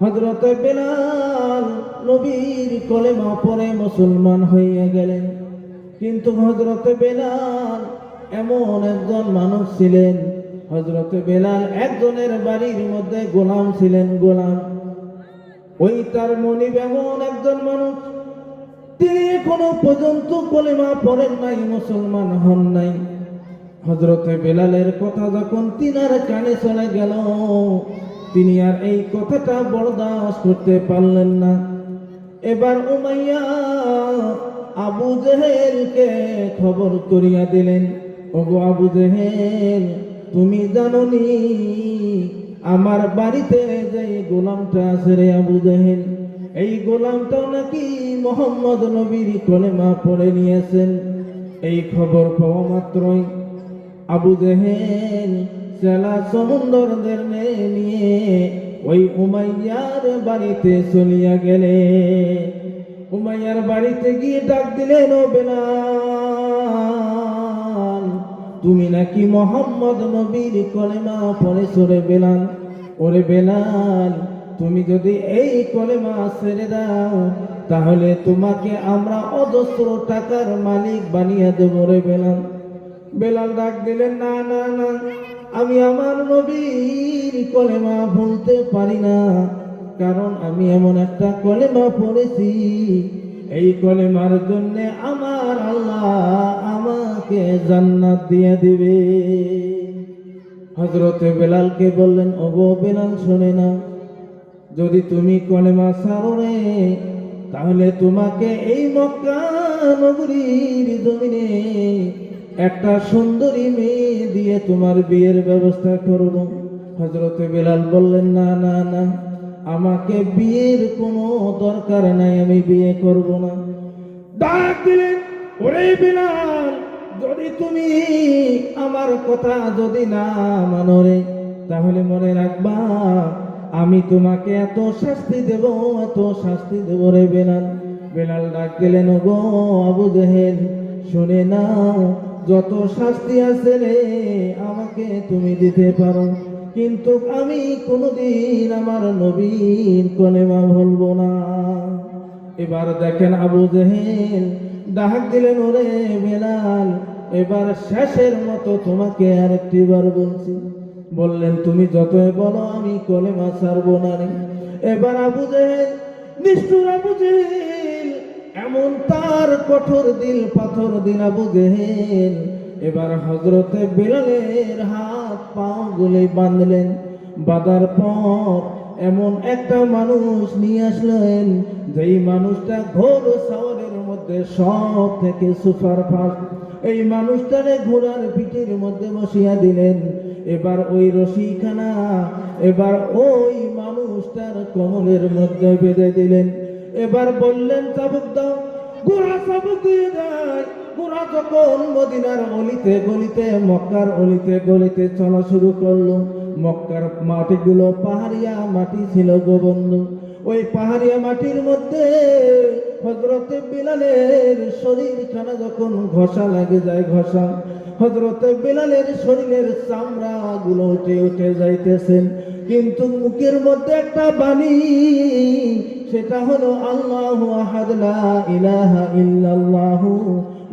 হজরত বেলাল নবীর কলেমা পরে মুসলমান হইয়া গেলেন। কিন্তু হজরত বেলাল এমন একজন মানুষ ছিলেন হজরত বেলাল একজনের বাড়ির মধ্যে গোলাম ছিলেন গোলাম। ওই তার মনিব এমন একজন মানুষ, তিনি এখনও পর্যন্ত কলেমা পড়েন নাই, মুসলমান হন নাই। হজরতে বেলালের কথা যখন তিনার কানে চলে গেল তিনি আর এই কথাটা বরদাস্ত করতে পারলেন না। এবার উমাইয়া আবু জেহেলকে খবর করিয়া দিলেন, ওগো আবু জেহেল, তুমি জাননি আমার বাড়িতে যে গোলামটা আছে রে আবু জেহেল? এই গোলামটাও নাকি মোহাম্মদ নবীর কলেমা পড়ে নিয়েছেন। এই খবর পাওয়া মাত্রই আবু জেহেল সেলা সমুন্দরদের নিয়ে ওই উমাইয়ার বাড়িতে চলিয়া গেলে। উমাইয়ার বাড়িতে গিয়ে ডাক দিলেন বেলাল, তুমি নাকি মোহাম্মদ নবীর কলেমা পড়ে সরে বেলাল? ওরে বেলাল, তুমি যদি এই কলেমা ছেড়ে দাও, তাহলে তোমাকে আমরা অজস্র টাকার মালিক বানিয়ে দেবো রে বেলাল। বেলাল ডাক দিলেন, না না না আমি আমার নবীর কলেমা ভুলতে পারি না, কারণ আমি এমন একটা কলেমা পড়েছি। এই কলেমার জন্য আমার আল্লাহ আমাকে জান্নাত দিয়ে দিবে। হজরতে বেলালকে বললেন, ওগো বেলাল, শোনে না, যদি তুমি কলেমা ছাড়ো রে, তাহলে তোমাকে এই মক্কা নগরীর জমিনে একটা সুন্দরী মেয়ে দিয়ে তোমার বিয়ের ব্যবস্থা করব। হজরতে বেলাল বললেন, না না না, আমাকে বিয়ের কোনো দরকার নাই, আমি বিয়ে করব না। ডাক দিলেন, ওরে বেলাল, যদি তুমি আমার কথা যদি না মানো রে, তাহলে মনে রাখবা, আমি তোমাকে এত শাস্তি দেব, এত শাস্তি দেব রে বেলাল। বেলাল ডাক দিলেন গো আবু জেহেল, শুনে নাও যত শাস্তি আছে রে, আমাকে তুমি দিতে পারো। কিন্তু আমি কোনোদিন আমার নবীন কলেমা ভুলবো না। এবার দেখেন আবু জেহেল, ডাক দিলেন, ওরে বেলাল, এবার শেষের মতো তোমাকে আরেকটি বার বলছি। বললেন, তুমি যতই বলো, আমি কলেমা ছাড়বো না রে। এবার আবু জেহেল, নিষ্ঠুর আবু জেহেল এমন তার কঠোর দিল পাথর আবু জেহেল। এবার হজরতে বিড়ালের হাত পাও গুলি বাঁধলেন। বাঁধার পর এমন একটা মানুষ নিয়ে আসলেন, যেই মানুষটা ঘোর সাওয়ারের মধ্যে সব থেকে সুপার ফাস্ট এই মানুষটারে ঘোড়ার পিঠের মধ্যে বসিয়া দিলেন। এবার ওই রশিখানা, এবার ওই মানুষটার কমলের মধ্যে বেঁধে দিলেন। এবার বললেন চাবুক দাও। ঘোড়া চাবুক দিয়ে দেয় ঘোড়া যখন মদিনার অলিতে গলিতে, মক্কার অলিতে গলিতে চলা শুরু করল, মক্কার মাটিগুলো পাহাড়িয়া মাটি ছিল গোবন্ধু ওই পাহাড়িয়া মাটির মধ্যে হজরতে বিলালের শরীরখানা যখন ঘষা লাগে যায় ঘষা হজরতে বিলালের শরীরের চামড়া গুলো উঠে উঠে যাইতেছেন কিন্তু মুখের মধ্যে একটা বাণী সেটা হলো আল্লাহ আহাদ লা ইলাহা ইল্লাল্লাহ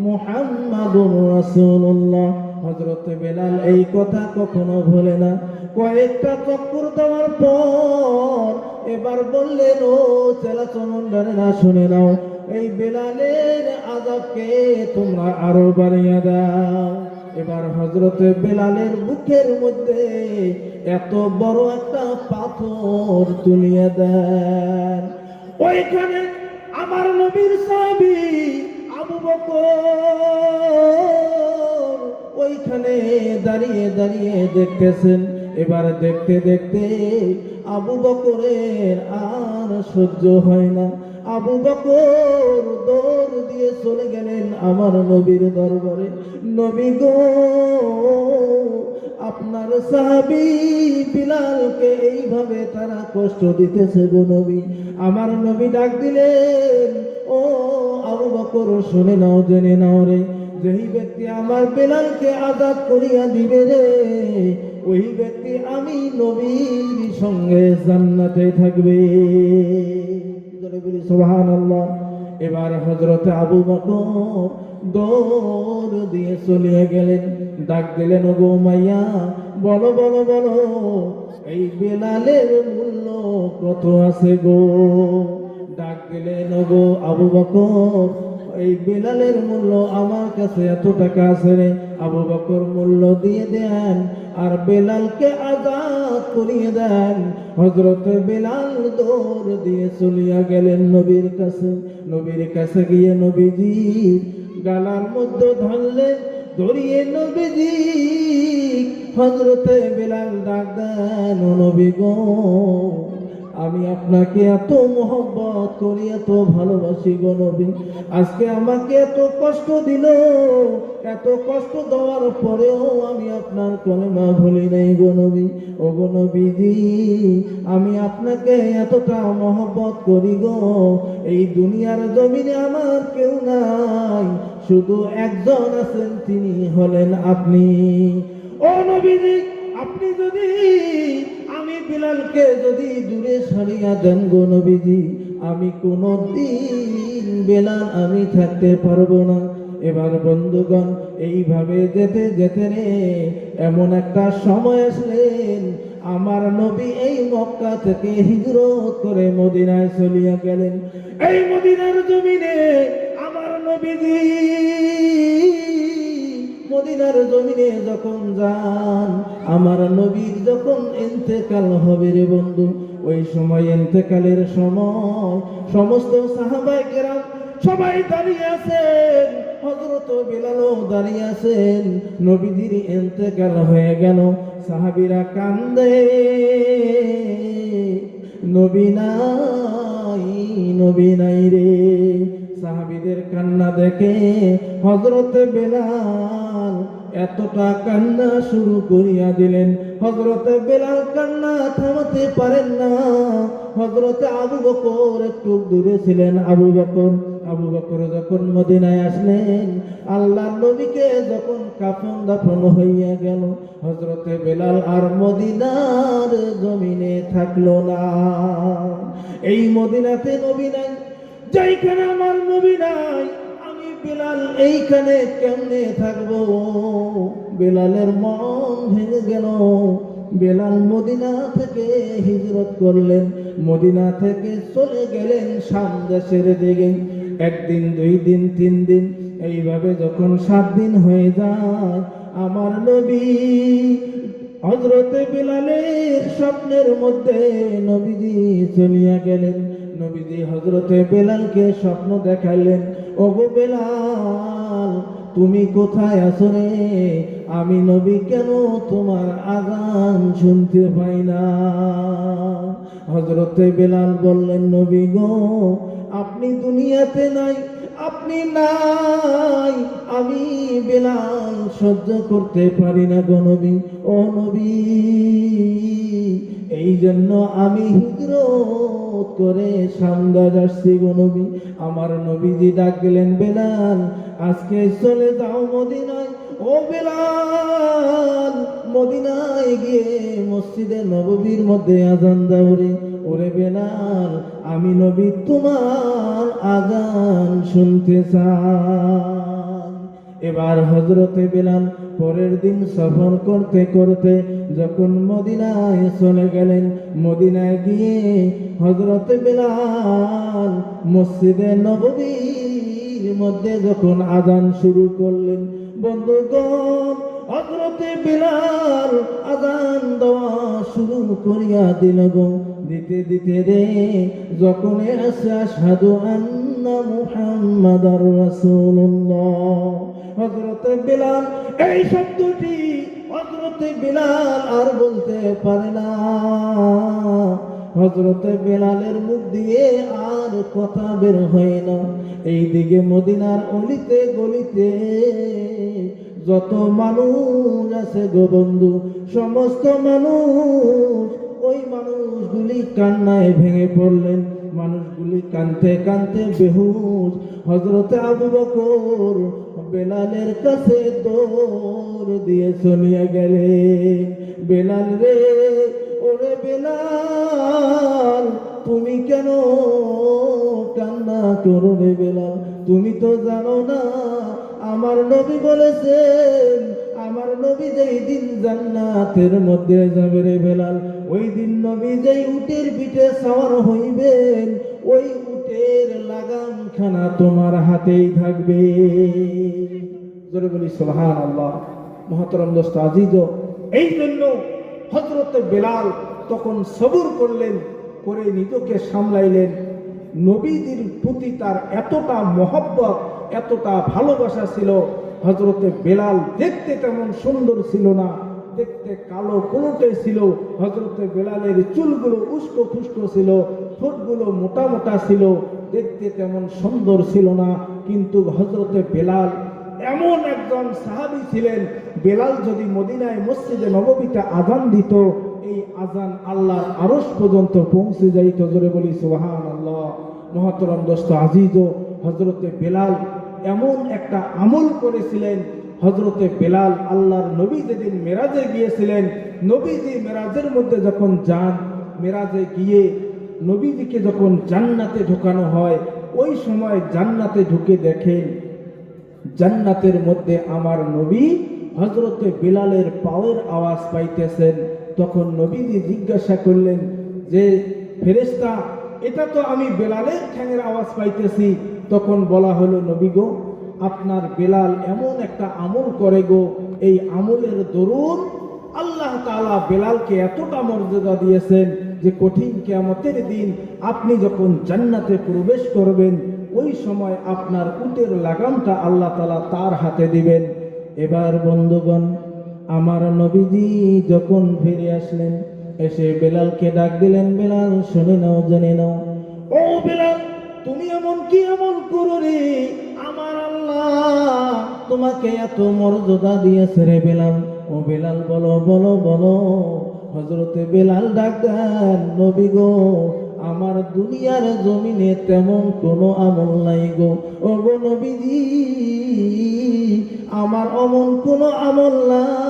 মুহাম্মাদুর রাসূলুল্লাহ। হযরত বেলাল এই কথা কখনো ভোলে না। কয়েকটা চক্কর দেওয়ার পর এবার বললেন, ও চেলা চমন্ডারেরা শুনে নাও, এই বেলালের আজাবকে তোমরা আরও বাড়িয়ে দাও। এবার হজরতে বেলালের বুকের মধ্যে এত বড় একটা পাথর তুলিয়ে দেন। ওইখানে আমার নবীর সাহাবী আবু বকর ওইখানে দাঁড়িয়ে দাঁড়িয়ে দেখতেছেন। এবার দেখতে দেখতে আবু বকরের আর সহ্য হয় না। আবু বকর দৌড় দিয়ে চলে গেলেন আমার নবীর দরবারে। নবী গো আপনার সাহাবি বিলালকে এইভাবে তারা কষ্ট দিতেছে গো নবী। আমার নবী ডাক দিলেন, ও আবু বকর, শুনে নাও, জেনে নাও রে। যেই ব্যক্তি আমার বেলালকে আজাদ করিয়া দিবে রে, ওই ব্যক্তি আমি নবীর সঙ্গে জান্নাতে থাকবে। বলি, সুবহানাল্লাহ। এবার হজরত আবু বকর দৌড় দিয়ে চলিয়ে গেলেন। ডাক দিলেন গো মাইয়া, বলো বলো বলো, এই বেলালের মূল্য কত আছে গো? ডাক দিলেন গো আবু বকর, এই বেলালের মূল্য আমার কাছে এত টাকা আছে আবু বকর মূল্য দিয়ে দেন, আর বেলালকে আজাদ করিয়ে দেন। হজরত বেলাল দৌড় দিয়ে চলিয়া গেলেন নবীর কাছে। নবীর কাছে গিয়ে নবীজি গালার মধ্যে ধরলেন ধরিয়ে নবীজি হজরতে বিলাল ডাক দেন নবী গো। আমি আপনাকে এত মোহব্বত করি, এত ভালোবাসি গো আজকে আমাকে এত কষ্ট দিল, এত কষ্ট দেওয়ার পরেও আমি আপনার কলেমা ভুলি নাই গো নবী। ও গো নবীজি, আমি আপনাকে এতটা মহব্বত করি গো। এই দুনিয়ার জমিনে আমার কেউ নাই, শুধু একজন আছেন, তিনি হলেন আপনি। ও নবীজি, আপনি যদি আমি বিলালকে যদি দূরে সরিয়া দেন গো আমি কোনো দিন বেলাল আমি থাকতে পারব না। এবার বন্ধুগণ, এইভাবে যেতে যেতে রে, এমন একটা সময় আসলেন। আমার নবী এই মক্কা থেকে হিজরত করে মদিনায় চলিয়া গেলেন। এই মদিনার জমিনে আমার নবীজি মদিনার জমিনে যখন যান, আমার নবীর যখন ইন্তেকাল হবে রে বন্ধু, ওই সময় ইন্তেকালের সময় সমস্ত সাহাবাই কেরাম সবাই দাঁড়িয়ে আছেন হজরত বিলালও দাঁড়িয়ে আছেন, নবীজির ইন্তেকাল হয়ে গেল, সাহাবিরা কান্দে, নবী নাই নবী নাই রে। সাহাবিদের কান্না দেখে হজরত বেলাল এতটা কান্না শুরু করিয়া দিলেন। হজরত বেলাল কান্না থামাতে পারেন না। হজরত আবু বকর একটু দূরে ছিলেন। আবু বকর আবু বকর যখন মদিনায় আসলেন আল্লাহ নবীকে যখন কাফন দাফন হইয়া গেল, হজরতে বেলাল আর মদিনার জমিনে থাকল না। এই মদিনাতে নবী নাই, যেইখানে আমার নবী নাই বেলাল, এইখানে কেমনে থাকব? বেলালের মন ভেঙে গেল। বেলাল মদিনা থেকে হিজরত করলেন। মদিনা থেকে চলে গেলেন শাম দেশের দিকে। একদিন, দুই দিন, তিন দিন, এইভাবে যখন সাত দিন হয়ে যায়, আমার নবী হজরতে বিলালের স্বপ্নের মধ্যে নবীজি চলিয়া গেলেন। নবীজি হজরতে বেলালকে স্বপ্ন দেখাইলেন ও গো বেলাল, তুমি কোথায় আছো রে? আমি নবী কেন তোমার আগান শুনতে পাই না? হজরতে বেলাল বললেন, নবী গো, আপনি দুনিয়াতে নাই আপনি নাই, আমি বেলাল সহ্য করতে পারি না গো নবী। ও নবী, এই জন্য আমি হিজরত করে সামদাজ আসছি গো নবী। আমার নবীজি ডাক গেলেন বেলাল, আজকে চলে যাও মদিনায়। ও বেলাল, মদিনায় গিয়ে মসজিদে নববীর মধ্যে আজান দাও রে। ওরে বেলাল, আমি নবী তোমার আজান শুনতে চাই। এবার হজরতে বেলাল পরের দিন সফর করতে করতে যখন মদিনায় চলে গেলেন, মদিনায় গিয়ে হজরতে বেলাল মসজিদে নববীর মধ্যে যখন আজান শুরু করলেন, বন্ধুগণ হজরতে বেলাল আজান দেওয়া শুরু করিয়া দিল গো। দিতে দিতে রে, যখন সাধু আন্না মুহাম্মাদার রাসূলুল্লাহ। হজরতে বেলাল, এই শব্দটি হজরতে বেলাল আর বলতে পারে না। হজরতে বেলালের মুখ দিয়ে আর কথা বের হয় না। এইদিকে মদিনার অলিতে গলিতে যত মানুষ আছে গো বন্ধু, সমস্ত মানুষ মানুষগুলি কান্নায় ভেঙে পড়লেন। মানুষগুলি কানতে কানতে বেহুশ। হজরতে আবু বকর বেলালের কাছে দৌড় দিয়ে চলিয়া গেলেন। বেলাল রে, ওরে বেলাল, তুমি কেন কান্না করবে বেলাল? তুমি তো জানো না, আমার নবী বলেছেন আমার নবী যেই দিন জান্নাতের মধ্যে যাবে রে বেলাল, ওই দিন নবী যেই উটের পিঠে সাওয়ার হইবেন, ওই উটের লাগাম খানা তোমার হাতেই থাকবে। জোরে বলি সোহান আল্লাহ মহাতরম দোস্ত আজিজ এই জন্য হজরতে বেলাল তখন সবুর করলেন, করে নিজকে সামলাইলেন। নবীজির প্রতি তার এতটা মহব্বত, এতটা ভালোবাসা ছিল হজরতে বেলাল দেখতে তেমন সুন্দর ছিল না, দেখতে কালো কুলটে ছিল। হজরতে বেলালের চুলগুলো উস্কো খুস্কো ছিল, ঠোঁটগুলো মোটা মোটা ছিল, দেখতে তেমন সুন্দর ছিল না। কিন্তু হজরতে বেলাল এমন একজন সাহাবি ছিলেন, বেলাল যদি মদিনায় মসজিদে নববীতে আজান দিত, এই আজান আল্লাহর আরস পর্যন্ত পৌঁছে যাইত। জোরে বলি সুবাহান আল্লাহ মহাতরম দোস্ত আজিজ হজরতে বেলাল এমন একটা আমল করেছিলেন হজরতে বেলাল আল্লাহর নবী যেদিন মেরাজে গিয়েছিলেন, নবীজি মেরাজের মধ্যে যখন যান, মেরাজে গিয়ে নবীজিকে যখন জান্নাতে ঢোকানো হয়, ওই সময় জান্নাতে ঢুকে দেখেন, জান্নাতের মধ্যে আমার নবী হজরতে বিলালের পাওয়ের আওয়াজ পাইতেছেন। তখন নবীজি জিজ্ঞাসা করলেন যে ফেরেস্তা এটা তো আমি বেলালের ঠ্যাঙের আওয়াজ পাইতেছি, তখন বলা হলো, নবী গো, আপনার বেলাল এমন একটা আমল করে গো, এই আমলের দরুন আল্লাহ তালা বেলালকে এতটা মর্যাদা দিয়েছেন যে কঠিন কেয়ামতের দিন আপনি যখন জান্নাতে প্রবেশ করবেন, ওই সময় আপনার উটের লাগামটা আল্লাহ তালা তার হাতে দিবেন। এবার বন্ধুগণ, আমার নবীজি যখন ফিরে আসলেন এসে বেলালকে ডাক দিলেন, বেলাল, শুনে নাও, জেনে নাও। ও বেলাল, তুমি এমন কি এমন করো রে? আমার আল্লাহ তোমাকে এত মর্যাদা দিয়েছে রে বেলাল। ও বেলাল, বলো বলো বলো। হজরতে বেলাল ডাক দেন, নবী গো, আমার দুনিয়ার জমিনে তেমন কোনো আমল নাই গো। ও গো নবীজি, আমার অমন কোনো আমল নাই।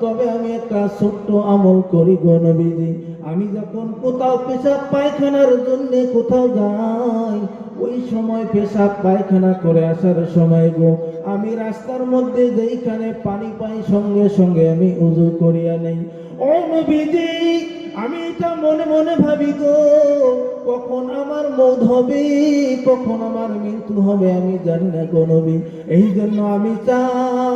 তবে আমি একটা ছোট্ট আমল করি গো নবীজি। আমি যখন কোথাও পেশাব পায়খানার জন্য কোথাও যাই, ওই সময় পেশাব পায়খানা করে আসার সময় গো, আমি রাস্তার মধ্যে যেইখানে পানি পাই সঙ্গে সঙ্গে আমি উজু করিয়া নেই। ও নবীজি, আমি এটা মনে মনে ভাবি গো, কখন আমার মৌধ হবে, কখন আমার মৃত্যু হবে আমি জানি না গো নবী। এই জন্য আমি চাই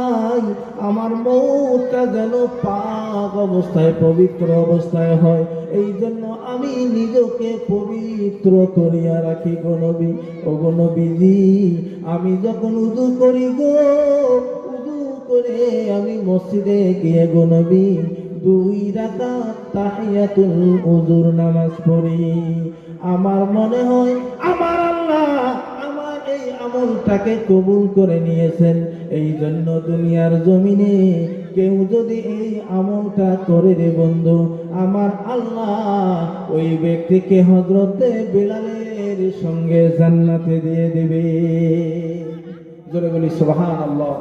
আমার মৌটা যেন পাক অবস্থায়, পবিত্র অবস্থায় হয়। এই জন্য আমি নিজকে পবিত্র করিয়া রাখি গো নবী। ও গো নবীজি, আমি যখন উদু করি গো উদু করে আমি মসজিদে গিয়ে গো নবী, দুই রাকাত তাহিয়াতুল উজুর নামাজ পড়ি। আমার মনে হয়, আমার আল্লাহ এই আমলটাকে কবুল করে নিয়েছেন। এই জন্য দুনিয়ার জমিনে কেউ যদি এই আমলটা করে রে বন্ধু, আমার আল্লাহ ওই ব্যক্তিকে হজরতে বেলালের সঙ্গে জান্নাতে দিয়ে দেবে। জোরে বলি সোহান আল্লাহ